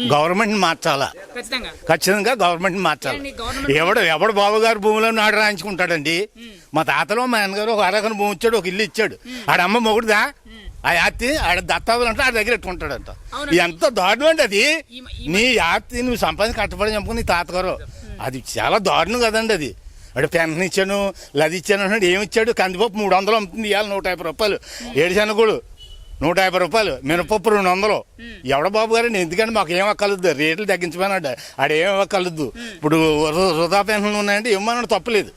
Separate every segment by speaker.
Speaker 1: Government మార్చాలా?
Speaker 2: ఖచ్చితంగా.
Speaker 1: Government మార్చాలి. ఎవడు ఎవడు బాబు గారు భూమిలో నాడు రాయించుకుంటాడండి? మా తాతలో మా నాన్నగారు ఒక అరగన భూమి ఇచ్చాడు ఒక ఇల్లు ఇచ్చాడు. ఆడ అమ్మ మొగుడుదా? ఆ యాత్తి ఆడ దత్తాదులు అంటే ఆడ దగ్గర ఎట్టుకుంటాడంట. ఎంత దారుణం అండి అది? నీ యాత్తి నువ్వు సంపాదించి కట్టబడి చంపుకుని నీ తాతగారు. అది చాలా దారుణం కదండి అది. వాడు పెన్షన్ ఇచ్చాను లది ఇచ్చాను అన్నాడు ఏమి ఇచ్చాడు? కందిపప్పు మూడు వందలు అమ్ముతుంది ఇవాళ నూట యాభై రూపాయలు. ఏడు శనగలు. నూట యాభై రూపాయలు మినపప్పు రెండు వందలు. ఎవడ బాబు గారండి ఎందుకంటే మాకు ఏం అక్కలద్దు రేట్లు తగ్గించమన్నాడు. ఆడ ఏం అక్కలద్దు ఇప్పుడు వృధా పెన్షన్లు ఉన్నాయంటే ఇవ్వమన్నాడు తప్పలేదు.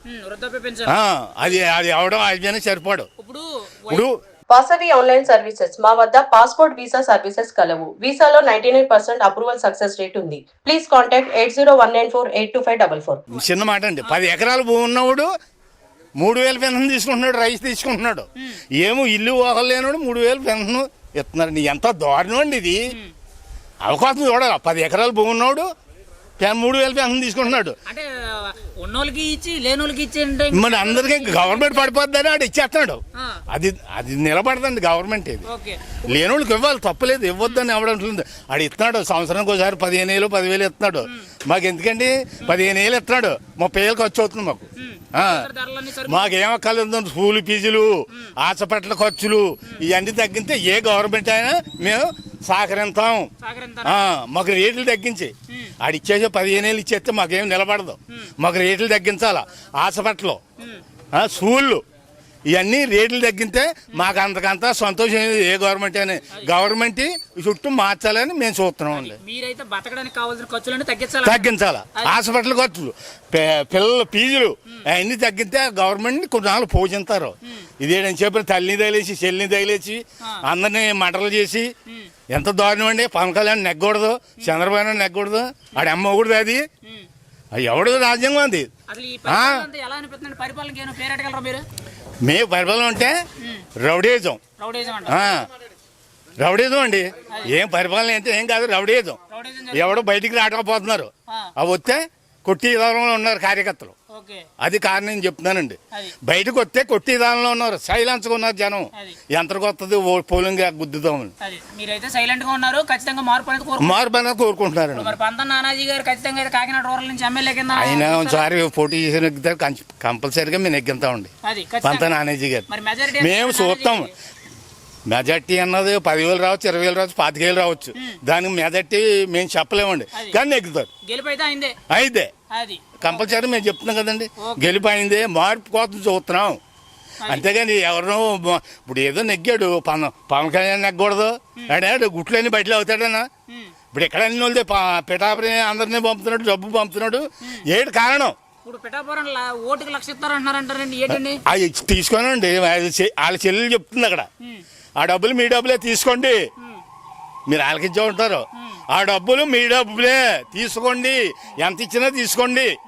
Speaker 1: అది అది ఎవడం అయిపోయినా సరిపోడు.
Speaker 2: ఇప్పుడు
Speaker 1: ఇప్పుడు
Speaker 3: వాసవి ఆన్లైన్ సర్వీసెస్. మా వద్ద పాస్పోర్ట్ వీసా సర్వీసెస్ కలవు. వీసాలో ninety nine percent approval success rate ఉంది. Please contact eight zero one nine four eight two five double four.
Speaker 1: చిన్న మాట అండి. పది ఎకరాలు భూమి ఉన్నవాడు మూడు వేలు పెన్షన్ తీసుకుంటున్నాడు రైస్ తీసుకుంటున్నాడు. ఏమో ఇల్లు లేనివాడు మూడు వేలు పెన్షన్ ఇస్తున్నారండి ఎంత దారుణం అండి ఇది అవకాశం చూడాలి. పది ఎకరాలు పెన్- మూడు వేలు పెన్షన్ తీసుకుంటున్నాడు.
Speaker 2: అంటే ఉన్నోళ్ళకి ఇచ్చి లేనోళ్ళకి ఇచ్చి అంటే
Speaker 1: మరి అందరికీ గవర్నమెంట్ పడిపోద్దని ఆడు ఇచ్చేస్తున్నాడు. అది అది నిలబడదండి గవర్నమెంట్ ఇది. లేనోళ్ళకి ఇవ్వాలి తప్పలేదు ఇవ్వద్దని ఎవడంటుంది ఆడు ఇస్తున్నాడు సంవత్సరానికి ఒకసారి పదిహేను వేలు పదివేలు ఇస్తున్నాడు. మాకు ఎందుకండి పదిహేను వేలు ఇస్తున్నాడు. ముప్పై వేలు ఖర్చు అవుతుంది మాకు. ఆ.
Speaker 2: ధరలన్నీ సరి
Speaker 1: మాకేం అక్కర్లేదు స్కూల్ ఫీజులు హాస్పిటల్ ఖర్చులు ఇవన్నీ తగ్గితే ఏ గవర్నమెంట్ అయినా మేము సహకరిస్తాం. మాకు రేట్లు తగ్గించి. ఆడిచ్చేసే పదిహేను వేలు ఇచ్చేస్తే మాకేం నిలబడదు. మాకు రేట్లు తగ్గించాలా? హాస్పిటల్ స్కూళ్ళు. ఇవన్నీ రేట్లు తగ్గితే మాకు అంతకంతా సంతోషం ఏ గవర్నమెంట్ అని గవర్నమెంట్ చుట్టూ మార్చాలని మేము చూస్తున్నాం అండి.
Speaker 2: మీరైతే బతకడానికి కావాల్సిన ఖర్చులన్నీ తగ్గించాలి?
Speaker 1: తగ్గించాలా? హాస్పిటల్ ఖర్చులు పిల్లల ఫీజులు అవన్నీ తగ్గితే గవర్నమెంట్ కొన్నాళ్ళు పోషిస్తారు ఇదేడని చెప్పిన తల్లిని తగిలేసి చెల్లిని తగిలేసి అందరినీ మటలు చేసి ఎంత దారుణం అండి. పవన్ కళ్యాణ్ నెగ్గకూడదు చంద్రబాబు నెగ్గకూడదు ఆడ అమ్మ అది. అది ఎవడదు రాజ్యాంగం అది.
Speaker 2: పరిపాలన
Speaker 1: మే పరిపాలన ఉంటే రౌడీజం.
Speaker 2: రౌడీజం
Speaker 1: అండి. ఏం పరిపాలన అంటే ఏం కాదు రౌడీజం. ఎవడో బయటికి రాకపోతున్నారు. అవి వస్తే కొట్టి ఉన్నారు కార్యకర్తలు. అది కారణం నేను చెప్తున్నానండి. బయటకు వస్తే కొట్టి విధానంలో ఉన్నారు సైలెన్స్గా ఉన్నారు జనం. ఎంతకు వస్తుంది పోలింగ్ గుద్దుదామని.
Speaker 2: అది. మీరైతే సైలెంట్గా ఉన్నారు ఖచ్చితంగా మార్పు అనేది కోరుకుంటున్నారు.
Speaker 1: మార్పు అనేది కోరుకుంటున్నారండి.
Speaker 2: మరి పంత నానాజీ గారు ఖచ్చితంగా అయితే కాకినాడ రూరల్ నుంచి ఎమ్మెల్యే కింద
Speaker 1: ఆయన ఒకసారి పోటీ చేసి నెగ్గితే కంపల్సరీగా మేము నెగ్గుతామండి. పంత నానేజీ గారు. మేము చూస్తాం. మెజార్టీ అన్నది పదివేలు రావచ్చు ఇరవై వేలు రావచ్చు పాతికేలు రావచ్చు. దానికి మెజార్టీ మేము చెప్పలేమండి. కానీ
Speaker 2: గెలుపు అయితే
Speaker 1: కంపల్సరీ మేము చెప్తున్నాం కదండి. గెలిపోయింది మార్పు కోసం చూస్తున్నాం. అంతేగాని ఎవరినో ఇప్పుడు ఏదో నెగ్గాడు పవన్ పవన్ కళ్యాణ్ నెగ్గకూడదు. అంటే గుట్లన్నీ బయటలో అవుతాడన్నా. ఇప్పుడు ఎక్కడ అన్ని వాళ్ళదే పిఠాపురి అందరినీ పంపుతున్నాడు డబ్బు పంపుతున్నాడు. ఏడు కారణం?
Speaker 2: ఇప్పుడు పిఠాపురం లా- ఓటుకి లక్ష ఇస్తారంటున్నారంటారండి ఏంటండి?
Speaker 1: అవి తీసుకోనండి వాళ్ళ చెల్లెలు చెప్తుంది అక్కడ. ఆ డబ్బులు మీ డబ్బులే తీసుకోండి. మీరు ఆలకించే ఉంటారు. ఆ డబ్బులు మీ డబ్బులే తీసుకోండి. ఎంత ఇచ్చినా తీసుకోండి.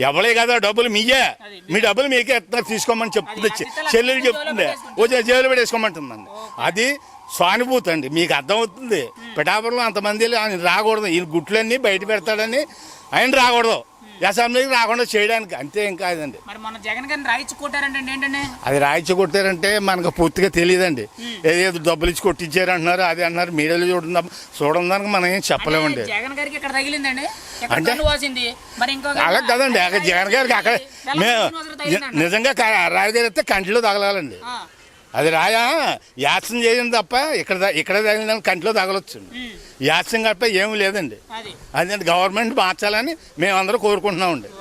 Speaker 1: ఎవరే కదా డబ్బులు మీయే. మీ డబ్బులు మీకే తీసుకోమని చెప్తుంది. చెల్లెలు చెప్తుంది. జే- జైలు పెట్టేసుకోమంటుందండి. అది సానుభూతి అండి. మీకు అర్థమవుతుంది. పిఠాపురంలో అంతమంది ఆయన రాకూడదు. ఈయన గుట్లన్నీ బయట పెడతాడని ఆయన రాకూడదు. అసెంబ్లీకి రాకుండా చేయడానికి అంతే ఏం కాదండి.
Speaker 2: మరి మన జగన్ గారిని రాయించి కొట్టారంటే ఏంటండి?
Speaker 1: అది రాయించి కొట్టారంటే మనకు పూర్తిగా తెలియదండి. ఏదో డబ్బులు ఇచ్చి కొట్టించారు అంటున్నారు అది అంటున్నారు మీడియాలో చూడడం చూడడం దానికి మనం ఏం చెప్పలేమండి.
Speaker 2: జగన్ గారికి ఇక్కడ తగిలిందండి?
Speaker 1: అంటే? అలా కదండి అక్కడ జగన్ గారికి అక్కడ మేము. నిజంగా రాయదేరితే కంటిలో తగలాలండి. అది రాయా యాక్షన్ చేయండి తప్ప ఇక్కడ ఇక్కడ తగిలిన కంటిలో తగలొచ్చు. యాక్షన్ తప్ప ఏమీ లేదండి.
Speaker 2: అది.
Speaker 1: అదే గవర్నమెంట్ మార్చాలని మేమందరూ కోరుకుంటున్నామండి.